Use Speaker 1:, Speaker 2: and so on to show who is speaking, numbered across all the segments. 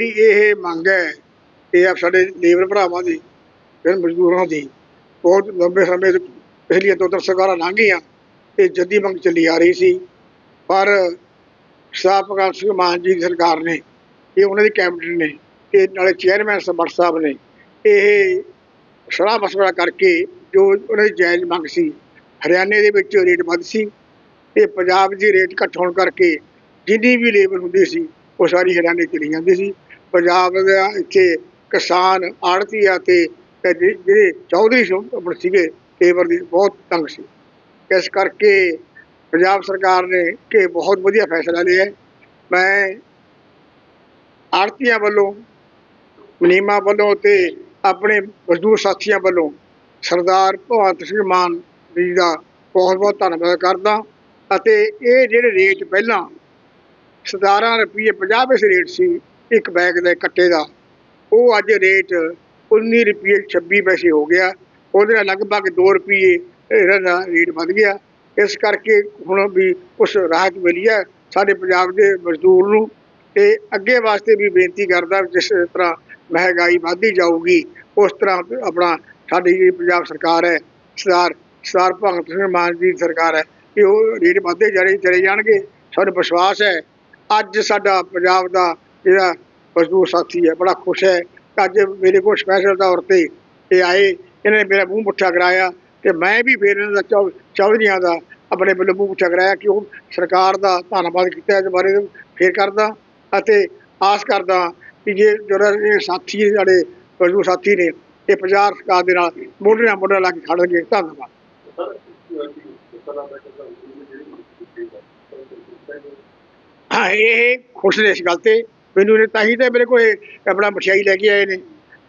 Speaker 1: ਜਿਹੜੀ ਇਹ ਮੰਗ ਹੈ, ਇਹ ਆ ਸਾਡੇ ਲੇਬਰ ਭਰਾਵਾਂ ਦੀ, ਫਿਰ ਮਜ਼ਦੂਰਾਂ ਦੀ, ਬਹੁਤ ਲੰਬੇ ਸਮੇਂ ਤੋਂ ਪਿਛਲੀਆਂ ਦੋ ਦਰ ਸਰਕਾਰਾਂ ਲੰਘ ਗਈਆਂ ਤੇ ਜੱਦੀ ਮੰਗ ਚੱਲੀ ਆ ਰਹੀ ਸੀ। ਪਰ ਸਾਹਿਬ ਪ੍ਰਕਾਸ਼ ਸਿੰਘ ਮਾਨ ਜੀ ਦੀ ਸਰਕਾਰ ਨੇ, ਇਹ ਉਹਨਾਂ ਦੀ ਕੈਬਨਿਟ ਨੇ ਤੇ ਨਾਲੇ ਚੇਅਰਮੈਨ ਸਬਰ ਸਾਹਿਬ ਨੇ, ਇਹ ਸਲਾਹ ਮਸ਼ਵਰਾ ਕਰਕੇ ਜੋ ਉਹਨਾਂ ਦੀ ਜਾਇਜ਼ ਮੰਗ ਸੀ, ਹਰਿਆਣੇ ਦੇ ਵਿੱਚ ਰੇਟ ਵੱਧ ਸੀ ਤੇ ਪੰਜਾਬ ਦੀ ਰੇਟ ਘੱਟ ਹੋਣ ਕਰਕੇ ਜਿੰਨੀ ਵੀ ਲੇਬਰ ਹੁੰਦੀ ਸੀ, ਉਹ ਸਾਰੀ ਹਰਿਆਣੇ ਚਲੀ ਜਾਂਦੀ ਸੀ। ਪੰਜਾਬ ਦਾ ਇੱਥੇ ਕਿਸਾਨ ਆੜਤੀਆ ਤੇ ਜਿਹੜੇ ਚੌਧਰੀ ਆਪਣੇ ਸੀਗੇ, ਲੇਬਰ ਦੀ ਬਹੁਤ ਤੰਗ ਸੀ। ਇਸ ਕਰਕੇ ਪੰਜਾਬ ਸਰਕਾਰ ਨੇ ਕਿ ਬਹੁਤ ਵਧੀਆ ਫੈਸਲਾ ਲਿਆ। ਮੈਂ ਆੜਤੀਆਂ ਵੱਲੋਂ, ਮਨੀਮਾ ਵੱਲੋਂ ਤੇ ਆਪਣੇ ਮਜ਼ਦੂਰ ਸਾਥੀਆਂ ਵੱਲੋਂ ਸਰਦਾਰ ਭਗਵੰਤ ਸਿੰਘ ਮਾਨ ਜੀ ਦਾ ਬਹੁਤ ਬਹੁਤ ਧੰਨਵਾਦ ਕਰਦਾ ਅਤੇ ਇਹ ਜਿਹੜੇ ਰੇਟ ਪਹਿਲਾਂ 17 ਰੁਪਏ 50 ਪੈਸੇ ਰੇਟ ਸੀ ਇੱਕ ਬੈਗ ਦੇ ਕੱਟੇ ਦਾ। ਉਹ ਅੱਜ ਰੇਟ 19 ਰੁਪਏ 26 ਪੈਸੇ ਹੋ ਗਿਆ। ਉਹਦੇ ਨਾਲ ਲਗਭਗ 2 ਰੁਪਏ ਇਹਦਾ ਦਾ ਰੇਟ ਵੱਧ ਗਿਆ। ਇਸ ਕਰਕੇ ਹੁਣ ਵੀ ਕੁਛ ਰਾਹਤ ਮਿਲੀ ਹੈ ਸਾਡੇ ਪੰਜਾਬ ਦੇ ਮਜ਼ਦੂਰ ਨੂੰ। ਤੇ ਅੱਗੇ ਵਾਸਤੇ ਵੀ ਬੇਨਤੀ ਕਰਦਾ ਜਿਸ ਤਰ੍ਹਾਂ ਮਹਿੰਗਾਈ ਵੱਧਦੀ ਜਾਊਗੀ, ਉਸ ਤਰ੍ਹਾਂ ਆਪਣਾ ਸਾਡੀ ਜਿਹੜੀ ਪੰਜਾਬ ਸਰਕਾਰ ਹੈ, ਸਰਦਾਰ ਸਰਦਾਰ ਭਗਤ ਸਿੰਘ ਮਾਨ ਜੀ ਦੀ ਸਰਕਾਰ ਹੈ ਕਿ ਉਹ ਰੇਟ ਵੱਧਦੇ ਜਾਣੇ ਚਲੇ ਜਾਣਗੇ। ਸਾਨੂੰ ਵਿਸ਼ਵਾਸ ਹੈ, ਅੱਜ ਸਾਡਾ ਪੰਜਾਬ ਦਾ ਜਿਹੜਾ ਮਜ਼ਦੂਰ ਸਾਥੀ ਹੈ, ਬੜਾ ਖੁਸ਼ ਹੈ। ਅੱਜ ਮੇਰੇ ਕੋਲ ਸਪੈਸ਼ਲ ਤੌਰ ਤੇ ਇਹ ਆਏ, ਇਹਨਾਂ ਨੇ ਮੇਰਾ ਮੂੰਹ ਮੁੱਠਾ ਕਰਾਇਆ ਤੇ ਮੈਂ ਵੀ ਫਿਰ ਇਹਨਾਂ ਦਾ ਚੌਧਰੀਆਂ ਦਾ ਆਪਣੇ ਵੱਲੋਂ ਮੂੰਹ ਮੁੱਠਾ ਕਰਾਇਆ ਕਿ ਉਹ ਸਰਕਾਰ ਦਾ ਧੰਨਵਾਦ ਕੀਤਾ ਇਸ ਬਾਰੇ ਫੇਰ ਕਰਦਾ ਅਤੇ ਆਸ ਕਰਦਾ ਕਿ ਜੇ ਜਿਹੜਾ ਇਹ ਸਾਥੀ, ਸਾਡੇ ਮਜ਼ਦੂਰ ਸਾਥੀ ਨੇ ਇਹ ਪੰਜਾਬ ਸਰਕਾਰ ਦੇ ਨਾਲ ਮੋਢੇ ਨਾਲ ਮੋਢਾ ਲਾ ਕੇ ਖੜਨਗੇ। ਧੰਨਵਾਦ। ਹਾਂ, ਇਹ ਖੁਸ਼ ਨੇ ਇਸ ਗੱਲ ਤੇ। ਮੈਨੂੰ ਨੇ ਤਾਂ ਹੀ ਤਾਂ ਮੇਰੇ ਕੋਲ ਆਪਣਾ ਮਠਿਆਈ ਲੈ ਕੇ ਆਏ ਨੇ।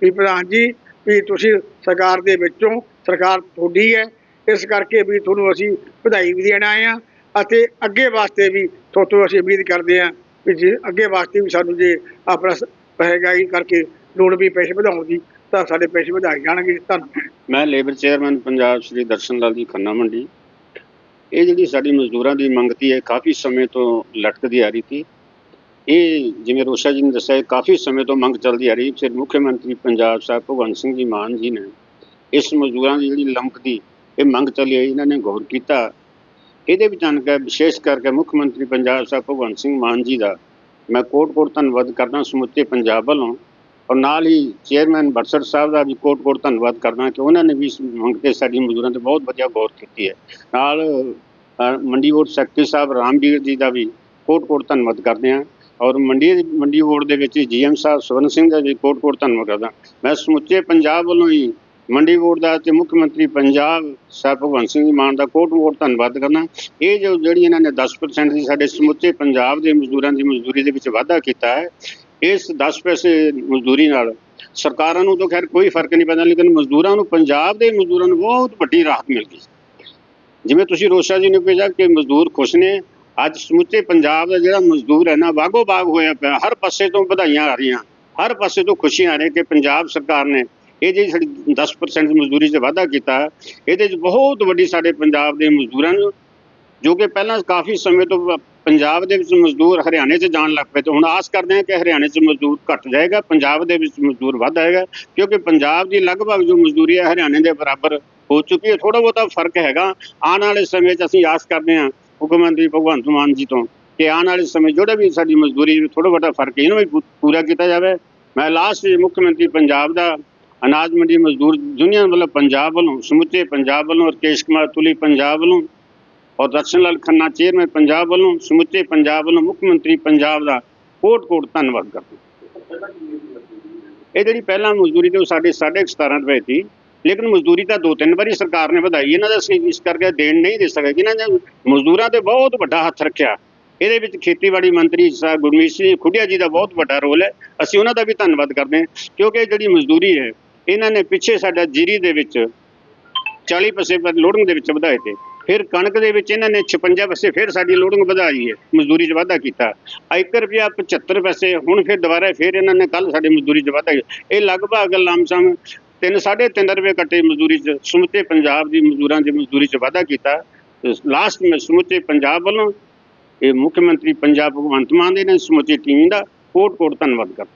Speaker 1: ਵੀ ਪ੍ਰਧਾਨ ਜੀ, ਵੀ ਤੁਸੀਂ ਸਰਕਾਰ ਦੇ ਵਿੱਚੋਂ, ਸਰਕਾਰ ਤੁਹਾਡੀ ਹੈ, ਇਸ ਕਰਕੇ ਵੀ ਤੁਹਾਨੂੰ ਅਸੀਂ ਵਧਾਈ ਵੀ ਦੇਣ ਆਏ ਆ ਅਤੇ ਅੱਗੇ ਵਾਸਤੇ ਵੀ ਤੁਹਾਤੋਂ ਅਸੀਂ ਉਮੀਦ ਕਰਦੇ ਆ ਵੀ ਜੇ ਅੱਗੇ ਵਾਸਤੇ ਵੀ ਸਾਨੂੰ ਜੇ ਆਪਣਾ ਸ- ਮਹਿੰਗਾਈ ਕਰਕੇ ਲੋੜ ਵੀ ਪੈਸੇ ਵਧਾਉਣ ਦੀ, ਤਾਂ ਸਾਡੇ ਪੈਸੇ ਵਧਾਏ ਜਾਣਗੇ। ਧੰਨਵਾਦ।
Speaker 2: ਮੈਂ ਲੇਬਰ ਚੇਅਰਮੈਨ ਪੰਜਾਬ ਸ਼੍ਰੀ ਦਰਸ਼ਨ ਲਾਲ ਜੀ ਖੰਨਾ ਮੰਡੀ। ਇਹ ਜਿਹੜੀ ਸਾਡੀ ਮਜ਼ਦੂਰਾਂ ਦੀ ਮੰਗ ਤੀ ਹੈ ਕਾਫੀ ਸਮੇਂ ਤੋਂ ਲਟਕਦੀ ਆ ਰਹੀ ਸੀ। ਇਹ ਜਿਵੇਂ ਰੋਸ਼ਾ ਜੀ ਨੇ ਦੱਸਿਆ ਇਹ ਕਾਫੀ ਸਮੇਂ ਤੋਂ ਮੰਗ ਚੱਲਦੀ ਆ ਰਹੀ। ਫਿਰ ਮੁੱਖ ਮੰਤਰੀ ਪੰਜਾਬ ਸਾਹਿਬ ਭਗਵੰਤ ਸਿੰਘ ਜੀ ਮਾਨ ਜੀ ਨੇ ਇਸ ਮਜ਼ਦੂਰਾਂ ਦੀ ਜਿਹੜੀ ਲੰਕਦੀ ਇਹ ਮੰਗ ਚੱਲੀ ਆਈ ਇਹਨਾਂ ਨੇ ਗੌਰ ਕੀਤਾ। ਇਹਦੇ ਵਿੱਚ ਆਣ ਵਿਸ਼ੇਸ਼ ਕਰਕੇ ਮੁੱਖ ਮੰਤਰੀ ਪੰਜਾਬ ਸਾਹਿਬ ਭਗਵੰਤ ਸਿੰਘ ਮਾਨ ਜੀ ਦਾ ਮੈਂ ਕੋਟ-ਕੋਟ ਧੰਨਵਾਦ ਕਰਦਾ ਸਮੁੱਚੇ ਪੰਜਾਬ ਵੱਲੋਂ। ਔਰ ਨਾਲ ਹੀ ਚੇਅਰਮੈਨ ਬਰਸਰ ਸਾਹਿਬ ਦਾ ਵੀ ਕੋਟ-ਕੋਟ ਧੰਨਵਾਦ ਕਰਦਾ ਕਿ ਉਹਨਾਂ ਨੇ ਵੀ ਇਸ ਮੰਗ ਤੇ ਸਾਡੀ ਮਜ਼ਦੂਰਾਂ ਤੇ ਬਹੁਤ ਵਧੀਆ ਗੌਰ ਕੀਤੀ ਹੈ। ਨਾਲ ਅ, ਮੰਡੀ ਬੋਰਡ ਸੈਕਟਰੀ ਸਾਹਿਬ ਰਾਮਵੀਰ ਜੀ ਦਾ ਵੀ ਕੋਟ-ਕੋਟ ਧੰਨਵਾਦ ਕਰਦੇ ਹਾਂ। ਔਰ ਮੰਡੀ ਮੰਡੀ ਬੋਰਡ ਦੇ ਵਿੱਚ ਜੀਐਮ ਸਾਹਿਬ ਸਵਰਨ ਸਿੰਘ ਦਾ ਜੀ ਕੋਟ-ਕੋਟ ਧੰਨਵਾਦ ਕਰਦਾ। ਮੈਂ ਸਮੁੱਚੇ ਪੰਜਾਬ ਵੱਲੋਂ ਹੀ ਮੰਡੀ ਬੋਰਡ ਦਾ ਤੇ ਮੁੱਖ ਮੰਤਰੀ ਪੰਜਾਬ ਸਾਹਿਬ ਭਗਵੰਤ ਸਿੰਘ ਜੀ ਮਾਨ ਦਾ ਕੋਟ-ਕੋਟ ਧੰਨਵਾਦ ਕਰਨਾ ਇਹ ਜੋ ਜਿਹੜੀ ਇਹਨਾਂ ਨੇ 10% ਦੀ ਸਾਡੇ ਸਮੁੱਚੇ ਪੰਜਾਬ ਦੇ ਮਜ਼ਦੂਰਾਂ ਦੀ ਮਜ਼ਦੂਰੀ ਦੇ ਵਿੱਚ ਵਾਧਾ ਕੀਤਾ ਹੈ, ਇਸ 10 ਪੈਸੇ ਮਜ਼ਦੂਰੀ ਨਾਲ ਸਰਕਾਰਾਂ ਨੂੰ ਤਾਂ ਖੈਰ ਕੋਈ ਫ਼ਰਕ ਨਹੀਂ ਪੈਂਦਾ, ਲੇਕਿਨ ਮਜ਼ਦੂਰਾਂ ਨੂੰ, ਪੰਜਾਬ ਦੇ ਮਜ਼ਦੂਰਾਂ ਨੂੰ ਬਹੁਤ ਵੱਡੀ ਰਾਹਤ ਮਿਲ ਗਈ। ਜਿਵੇਂ ਤੁਸੀਂ ਰੋਸ਼ਾ ਜੀ ਨੇ ਕਿਹਾ ਕਿ ਮਜ਼ਦੂਰ ਖੁਸ਼ ਨੇ ਅੱਜ ਸਮੁੱਚੇ ਪੰਜਾਬ ਦਾ ਜਿਹੜਾ ਮਜ਼ਦੂਰ ਹੈ ਨਾ ਬਾਗੋ ਬਾਗ ਹੋਇਆ ਪਿਆ, ਹਰ ਪਾਸੇ ਤੋਂ ਵਧਾਈਆਂ ਆ ਰਹੀਆਂ, ਹਰ ਪਾਸੇ ਤੋਂ ਖੁਸ਼ੀਆਂ ਆ ਰਹੀਆਂ ਕਿ ਪੰਜਾਬ ਸਰਕਾਰ ਨੇ ਇਹ ਜਿਹੜੀ ਸਾਡੀ 10% ਮਜ਼ਦੂਰੀ 'ਚ ਵਾਧਾ ਕੀਤਾ, ਇਹਦੇ 'ਚ ਬਹੁਤ ਵੱਡੀ ਸਾਡੇ ਪੰਜਾਬ ਦੇ ਮਜ਼ਦੂਰਾਂ ਨੂੰ, ਜੋ ਕਿ ਪਹਿਲਾਂ ਕਾਫੀ ਸਮੇਂ ਤੋਂ ਪੰਜਾਬ ਦੇ ਵਿੱਚ ਮਜ਼ਦੂਰ ਹਰਿਆਣੇ 'ਚ ਜਾਣ ਲੱਗ ਪਏ ਤੇ ਹੁਣ ਆਸ ਕਰਦੇ ਹਾਂ ਕਿ ਹਰਿਆਣੇ 'ਚ ਮਜ਼ਦੂਰ ਘਟ ਜਾਏਗਾ, ਪੰਜਾਬ ਦੇ ਵਿੱਚ ਮਜ਼ਦੂਰ ਵੱਧ ਆਏਗਾ, ਕਿਉਂਕਿ ਪੰਜਾਬ ਦੀ ਲਗਭਗ ਜੋ ਮਜ਼ਦੂਰੀ ਹੈ ਹਰਿਆਣੇ ਦੇ ਬਰਾਬਰ ਹੋ ਚੁੱਕੀ ਹੈ ਥੋੜਾ ਬਹੁਤਾ ਫ਼ਰਕ ਹੈਗਾ, ਆਉਣ ਵਾਲੇ ਸਮੇਂ 'ਚ ਅਸੀਂ ਆਸ ਕਰਦੇ ਹਾਂ ਮੁੱਖ ਮੰਤਰੀ ਭਗਵੰਤ ਮਾਨ ਜੀ ਤੋਂ ਕਿ ਆਉਣ ਵਾਲੇ ਸਮੇਂ ਜਿਹੜਾ ਵੀ ਸਾਡੀ ਮਜ਼ਦੂਰੀ ਥੋੜਾ ਬਹੁਤਾ ਫ਼ਰਕ ਇਹਨੂੰ ਵੀ ਪੂਰਾ ਕੀਤਾ ਜਾਵੇ। ਮੈਂ ਲਾਸਟ ਮੁੱਖ ਮੰਤਰੀ ਪੰਜਾਬ ਦਾ ਅਨਾਜ ਮੰਡੀ ਮਜ਼ਦੂਰ ਯੂਨੀਅਨ ਵੱਲੋਂ ਪੰਜਾਬ ਵੱਲੋਂ, ਸਮੁੱਚੇ ਪੰਜਾਬ ਵੱਲੋਂ, ਰਕੇਸ਼ ਕੁਮਾਰ ਤੁਲੀ ਪੰਜਾਬ ਵੱਲੋਂ ਔਰ ਦਰਸ਼ਨ ਲਾਲ ਖੰਨਾ ਚੇਅਰਮੈਨ ਪੰਜਾਬ ਵੱਲੋਂ, ਸਮੁੱਚੇ ਪੰਜਾਬ ਵੱਲੋਂ ਮੁੱਖ ਮੰਤਰੀ ਪੰਜਾਬ ਦਾ ਕੋਟ ਕੋਟ ਧੰਨਵਾਦ ਕਰਦਾ ਇਹ ਜਿਹੜੀ ਪਹਿਲਾਂ ਮਜ਼ਦੂਰੀ ਤੇ ਉਹ ਸਾਡੇ 17.5 ਰੁਪਏ ਸੀ ਲੇਕਿਨ ਮਜ਼ਦੂਰੀ ਤਾਂ ਦੋ ਤਿੰਨ ਵਾਰੀ ਸਰਕਾਰ ਨੇ ਵਧਾਈ, ਇਹਨਾਂ ਦਾ ਅਸੀਂ ਇਸ ਕਰਕੇ ਦੇਣ ਨਹੀਂ ਦੇ ਸਕੇ ਇਹਨਾਂ ਨੇ ਮਜ਼ਦੂਰਾਂ ਤੇ ਬਹੁਤ ਵੱਡਾ ਹੱਥ ਰੱਖਿਆ। ਇਹਦੇ ਵਿੱਚ ਖੇਤੀਬਾੜੀ ਮੰਤਰੀ ਸਾਹਿਬ ਗੁਰਮੀਤ ਸਿੰਘ ਖੁੱਡੀਆ ਜੀ ਦਾ ਬਹੁਤ ਵੱਡਾ ਰੋਲ ਹੈ। ਅਸੀਂ ਉਹਨਾਂ ਦਾ ਵੀ ਧੰਨਵਾਦ ਕਰਦੇ ਹਾਂ, ਕਿਉਂਕਿ ਜਿਹੜੀ ਮਜ਼ਦੂਰੀ ਹੈ, ਇਹਨਾਂ ਨੇ ਪਿੱਛੇ ਸਾਡਾ ਜੀਰੀ ਦੇ ਵਿੱਚ 40 ਪੈਸੇ ਪਰ ਲੋਡਿੰਗ ਦੇ ਵਿੱਚ ਵਧਾਏ ਤੇ, ਫਿਰ ਕਣਕ ਦੇ ਵਿੱਚ ਇਹਨਾਂ ਨੇ 56 ਪੈਸੇ ਫਿਰ ਸਾਡੀ ਲੋਡਿੰਗ ਵਧਾਈ ਹੈ, ਮਜ਼ਦੂਰੀ 'ਚ ਵਾਧਾ ਕੀਤਾ। ਆ 1 ਰੁਪਿਆ 75 ਪੈਸੇ, ਹੁਣ ਫਿਰ ਦੁਬਾਰਾ ਫਿਰ ਇਹਨਾਂ ਨੇ ਕੱਲ ਸਾਡੀ ਮਜ਼ਦੂਰੀ 'ਚ ਵਾਧਾ ਇਹ ਲਗਭਗ ਲਮਸਮ ਤਿੰਨ, ਸਾਢੇ ਤਿੰਨ ਰੁਪਏ ਕੱਟੇ ਮਜ਼ਦੂਰੀ 'ਚ, ਸਮੁੱਚੇ ਪੰਜਾਬ ਦੀ ਮਜ਼ਦੂਰਾਂ ਦੀ ਮਜ਼ਦੂਰੀ 'ਚ ਵਾਧਾ ਕੀਤਾ। ਲਾਸਟ ਮੈਂ ਸਮੁੱਚੇ ਪੰਜਾਬ ਵੱਲੋਂ ਇਹ ਮੁੱਖ ਮੰਤਰੀ ਪੰਜਾਬ ਭਗਵੰਤ ਮਾਨ ਦੇ ਨੇ ਸਮੁੱਚੀ ਟੀਮ ਦਾ ਕੋਟ ਕੋਟ ਧੰਨਵਾਦ ਕਰਦਾ।